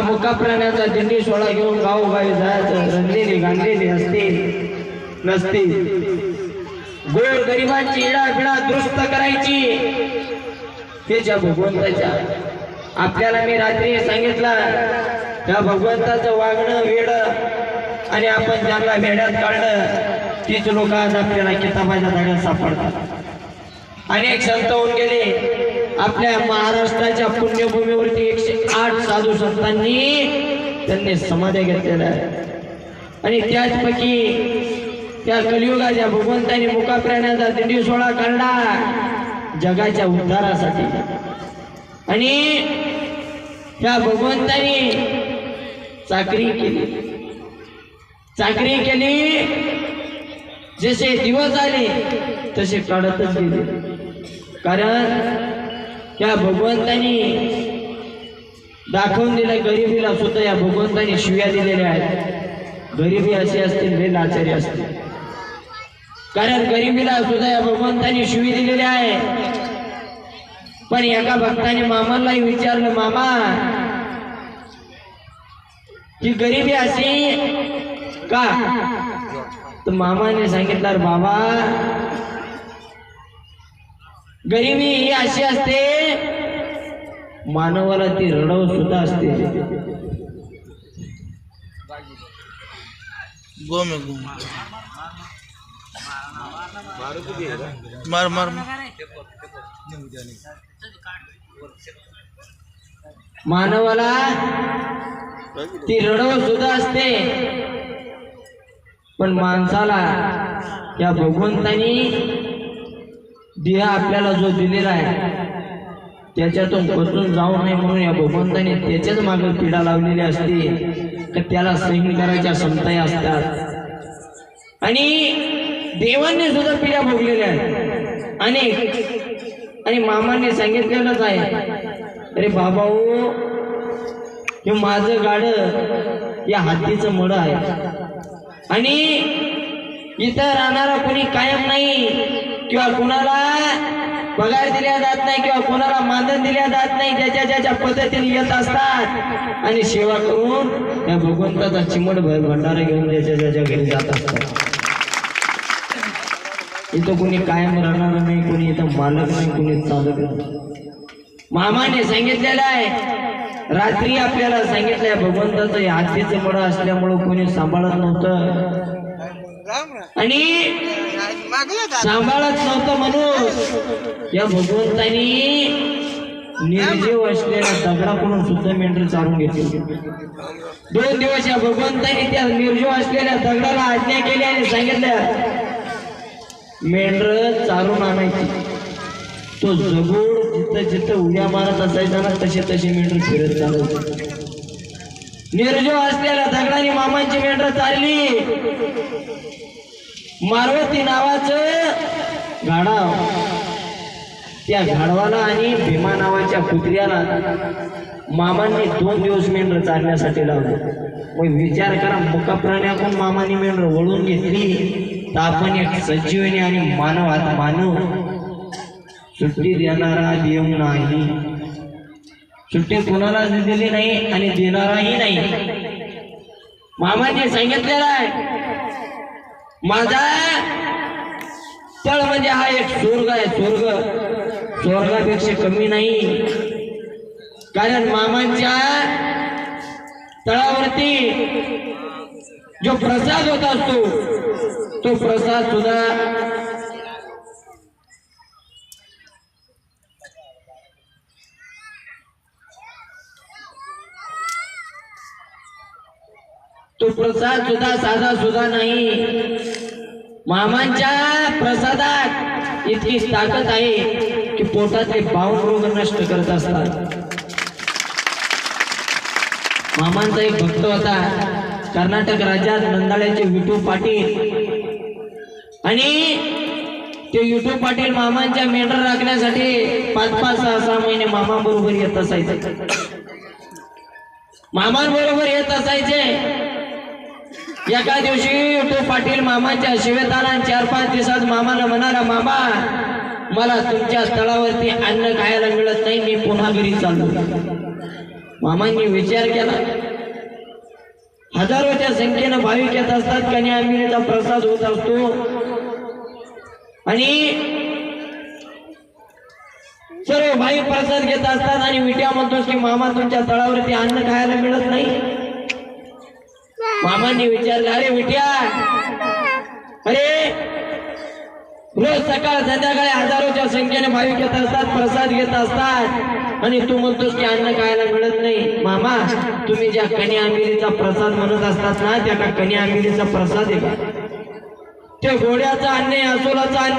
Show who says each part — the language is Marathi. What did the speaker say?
Speaker 1: मुका प्राण्याचा दिंडी सोहळा घेऊन गावोगावी जायचं. रंगलेली गांधलेली असते नसते. गोर गरिबांची इडा पिडा दुरुस्त करायची. त्याच्या भगवंताच्या आपल्याला मी रात्री सांगितलं त्या भगवंताचं वागणं वेड आणि आपण ज्यांना वेड्यात काढलं तीच लोक आज आपल्याला किताबाच्या धाड्यात सापडतात. अनेक संत होऊन गेले. आपल्या महाराष्ट्राच्या पुण्यभूमीवरती एकशे आठ साधू संतांनी त्यांनी समाध्या घेतलेल्या आहेत आणि त्याचपैकी त्या कलियुगाच्या भगवंतांनी मुका प्राण्याचा दिंडी सोहळा काढला जगाच्या उद्धारासाठी. आणि त्या भगवंतांनी चाकरी केली. चाकरी केली जसे दिवस आले तसे काढतच गेले. कारण त्या भगवंतांनी दाखवून दिलं गरिबीला सुद्धा या भगवंतानी शिव्या दिलेल्या आहेत. गरिबी अशी असते लय लाचारी असते कारण गरिबीला सुद्धा या भगवंतांनी शिवी दिलेली आहे. पण एका भक्ताने मामालाही विचारलं मामा ही गरिबी अशी का? तर मामाने सांगितलं बाबा गरिबी ही अशी असते मानवाला ती रडव सुद्धा असते.
Speaker 2: गोम गोम मार मार मार.
Speaker 1: मानवाला ती रडव सुद्धा असते. पण माणसाला या भगवंतानी देह आपल्याला जो दिलेला आहे. त्याच्यातून बसून जाऊ नये म्हणून या भगवंताने त्याच्याच मागे पिढा लावलेली असते. तर त्याला सहन करायच्या क्षमताही असतात. आणि देवांनी सुद्धा पिढ्या भोगलेल्या आहेत. अनेक आणि मामाने सांगितलेलंच आहे. अरे बाबा ओ हे माझं गाड या हातीचं मड आहे. आणि इथं राहणारा कोणी कायम नाही किंवा कुणाला पगार दिल्या जात नाही किंवा कोणाला मानधन दिल्या जात नाही ज्याच्या ज्याच्या पद्धतीने येत असतात. आणि सेवा करून या भगवंताचा चिमट भर भंडारा घेऊन ज्याच्या ज्याच्या घरी जात असतात. इथं कोणी कायम राहणार नाही कोणी इथं मालक नाही कोणी चालक नाही. मामाने सांगितलेलं आहे. रात्री आपल्याला सांगितलंय भगवंताचं हे हातीचं मड असल्यामुळं कोणी सांभाळत नव्हतं. आणि सांभाळत नव्हतं म्हणून या भगवंतानी निर्जीव असलेल्या दगडाकडून सुद्धा मेंढर चालून घेतली दोन दिवस या भगवंतानी त्या निर्जीव असलेल्या दगडाला आज्ञा केली आणि सांगितलं मेंढर चालून आणायची. तो जगूड जिथं जिथं उड्या मारत असायचा ना तसे तसे मेंढर फिरत चालत निर्जीव असलेल्या दगडाने मामांची मेंढर चालली. मारवती नावाचं गाढाव त्या गाढवाला आणि भीमा नावाच्या कुत्र्याला मामांनी दोन दिवस मेंढर चालण्यासाठी लावलं. मग विचार करा मुका प्राण्याकडून मामाने मेंढर वळून घेतली. तर आपण एक सजीवनी आणि मानव आता मानव सुट्टी देणारा देव नाही. सुट्टी कुणालाच दिली नाही आणि देणाराही नाही. मामाने सांगितलेलं आहे माझा तळ म्हणजे हा एक स्वर्ग आहे स्वर्ग. स्वर्गापेक्षा कमी नाही. कारण मामांच्या तळावरती जो प्रसाद होत असतो तो प्रसाद सुद्धा तो प्रसाद सुद्धा साधा सुद्धा नाही. मामांच्या प्रसादात इतकी ताकद आहे की पोटातले बावन्न रोग नष्ट करत असतात. मामांचा एक भक्त होता कर्नाटक राज्यात नंदाळ्याचे विठू पाटील. आणि ते विठू पाटील मामांच्या मेंढर राखण्यासाठी पाच पाच सहा सहा महिने मामाबरोबर येत असायचे. मामांबरोबर येत असायचे. एका दिवशी तो पाटील मामाच्या शिवेताला आणि चार पाच दिवसात मामाला म्हणाला मामा मला तुमच्या स्थळावरती अन्न खायला मिळत नाही मी पुन्हा घरी चाललो. मामांनी विचार केला. हजारोच्या संख्येनं भाविक येत असतात कन्या आंबिनीचा प्रसाद होत असतो. आणि सर्व भाविक प्रसाद घेत असतात आणि विट्या म्हणतोस की मामा तुमच्या तळावरती अन्न खायला मिळत नाही. मामांनी विचारलं अरे विट्या अरे रोज सकाळ संध्याकाळी हजारोच्या संख्येने भाविक येत असतात प्रसाद घेत असतात. आणि तू म्हणतोस की अन्न खायला मिळत नाही. मामा तुम्ही ज्या कन्या आंबिलीचा प्रसाद म्हणत असतात ना त्या का कन्या आंबिलीचा प्रसाद आहे ते घोड्याचं अन्न असोलाचा अन्न